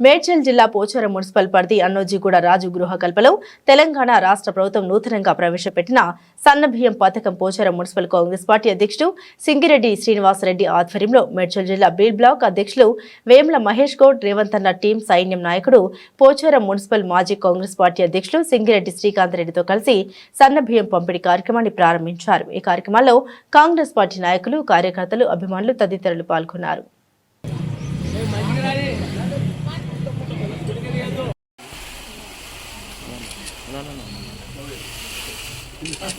మేడ్చల్ జిల్లా పోచారం మున్సిపల్ పరిధి అన్నోజీగూడ రాజు గృహ కల్పలో తెలంగాణ రాష్ట్ర ప్రభుత్వం నూతనంగా ప్రవేశపెట్టిన సన్నబియ్యం పథకం పోచారం మున్సిపల్ కాంగ్రెస్ పార్టీ అధ్యక్షుడు సింగిరెడ్డి శ్రీనివాసరెడ్డి ఆధ్వర్యంలో మేడ్చల్ జిల్లా బీల్ బ్లాక్ అధ్యక్షులు వేముల మహేష్ గౌడ్ రేవంత్ అన్న టీం సైన్యం నాయకుడు పోచారం మున్సిపల్ మాజీ కాంగ్రెస్ పార్టీ అధ్యక్షులు సింగిరెడ్డి శ్రీకాంత్ రెడ్డితో కలిసి సన్నబియ్యం పంపిణీ కార్యక్రమాన్ని ప్రారంభించారు. ఈ కార్యక్రమంలో కాంగ్రెస్ పార్టీ నాయకులు కార్యకర్తలు అభిమానులు తదితరులు పాల్గొన్నారు.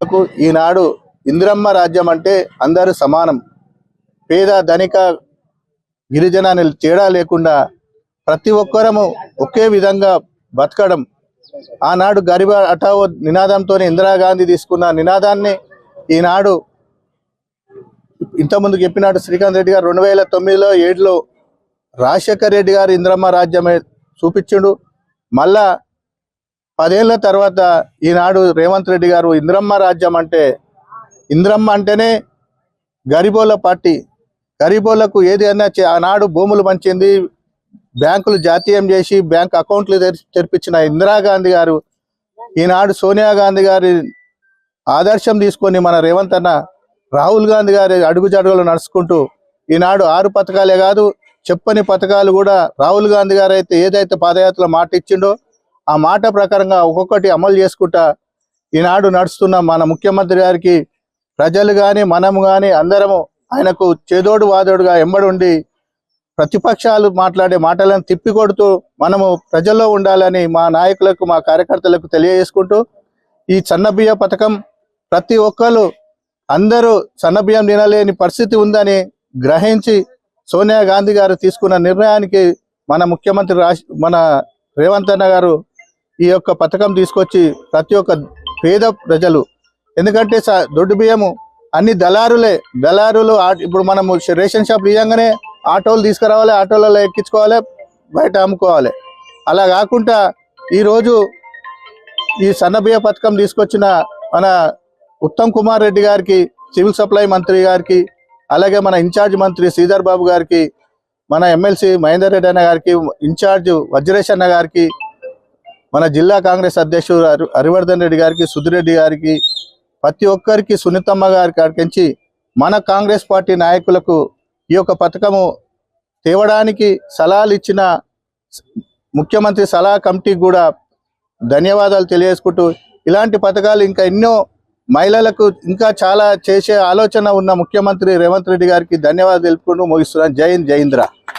ఇక్కడ ఈనాడు ఇందిరమ్మ రాజ్యం అంటే అందరూ సమానం. పేద ధనిక గిరిజన తేడా లేకుండా ప్రతి ఒక్కరము ఒకే విధంగా బతకడం. ఆనాడు గరిబ అటావో నినాదంతో ఇందిరాగాంధీ తీసుకున్న నినాదాన్ని ఈనాడు ఇంతకుముందు చెప్పినట్టు శ్రీకాంత్ రెడ్డి గారు రెండు వేల తొమ్మిదిలో ఏడులో రాజశేఖర్ రెడ్డి గారు ఇంద్రమ్మ రాజ్యమే చూపించిండు. మళ్ళా పదేళ్ళ తర్వాత ఈనాడు రేవంత్ రెడ్డి గారు ఇంద్రమ్మ రాజ్యం అంటే ఇంద్రమ్మ అంటేనే గరీబోళ్ళ పార్టీ. గరీబోళ్ళకు ఏది అన్నా చే- ఆనాడు భూములు పంచింది బ్యాంకులు జాతీయం చేసి బ్యాంక్ అకౌంట్లు తెరిపించిన ఇందిరాగాంధీ గారు ఈనాడు సోనియా గాంధీ గారి ఆదర్శం తీసుకొని మన రేవంత్ అన్న రాహుల్ గాంధీ గారి అడుగుజాడుగులు నడుచుకుంటూ ఈనాడు ఆరు పథకాలే కాదు చెప్పని పథకాలు కూడా రాహుల్ గాంధీ గారు అయితే ఏదైతే పాదయాత్రలో మాట ఇచ్చిండో ఆ మాట ప్రకారంగా ఒక్కొక్కటి అమలు చేసుకుంటా ఈనాడు నడుస్తున్న మన ముఖ్యమంత్రి గారికి ప్రజలు కానీ మనము కానీ అందరము ఆయనకు చేదోడు వాదోడుగా ఎంబడి ఉండి ప్రతిపక్షాలు మాట్లాడే మాటలను తిప్పికొడుతూ మనము ప్రజల్లో ఉండాలని మా నాయకులకు మా కార్యకర్తలకు తెలియజేసుకుంటూ ఈ సన్నబియ్య పథకం ప్రతి ఒక్కరు అందరూ సన్నబియ్యం తినలేని పరిస్థితి ఉందని గ్రహించి సోనియా గాంధీ గారు తీసుకున్న నిర్ణయానికి మన ముఖ్యమంత్రి మన రేవంత్ అన్న గారు ఈ యొక్క పథకం తీసుకొచ్చి ప్రతి ఒక్క పేద ప్రజలు ఎందుకంటే స- దొడ్డు బియ్యము అన్ని దళారులే. దళారులు ఇప్పుడు మనము రేషన్ షాప్ ఇవ్వగానే ఆటోలు తీసుకురావాలి ఆటోలలో ఎక్కించుకోవాలి బయట అమ్ముకోవాలి. అలా కాకుండా ఈరోజు ఈ సన్నబియ్య పథకం తీసుకొచ్చిన మన ఉత్తమ్ కుమార్ రెడ్డి గారికి సివిల్ సప్లై మంత్రి గారికి అలాగే మన ఇన్ఛార్జ్ మంత్రి శ్రీధర్ బాబు గారికి మన ఎమ్మెల్సీ మహేందర్ రెడ్డి అన్న గారికి ఇన్ఛార్జ్ వజ్రేష్ అన్న గారికి మన జిల్లా కాంగ్రెస్ అధ్యక్షుడు హరివర్ధన్ రెడ్డి గారికి సుధిరెడ్డి గారికి ప్రతి ఒక్కరికి సునీతమ్మ గారి కాడికించి మన కాంగ్రెస్ పార్టీ నాయకులకు ఈ యొక్క పథకము తేవడానికి సలహాలు ఇచ్చిన ముఖ్యమంత్రి సలహా కమిటీకి కూడా ధన్యవాదాలు తెలియజేసుకుంటూ ఇలాంటి పథకాలు ఇంకా ఎన్నో మహిళలకు ఇంకా చాలా చేసే ఆలోచన ఉన్న ముఖ్యమంత్రి రేవంత్ రెడ్డి గారికి ధన్యవాదాలు తెలుపుకుంటూ ముగిస్తున్నాను. జై హింద్ జై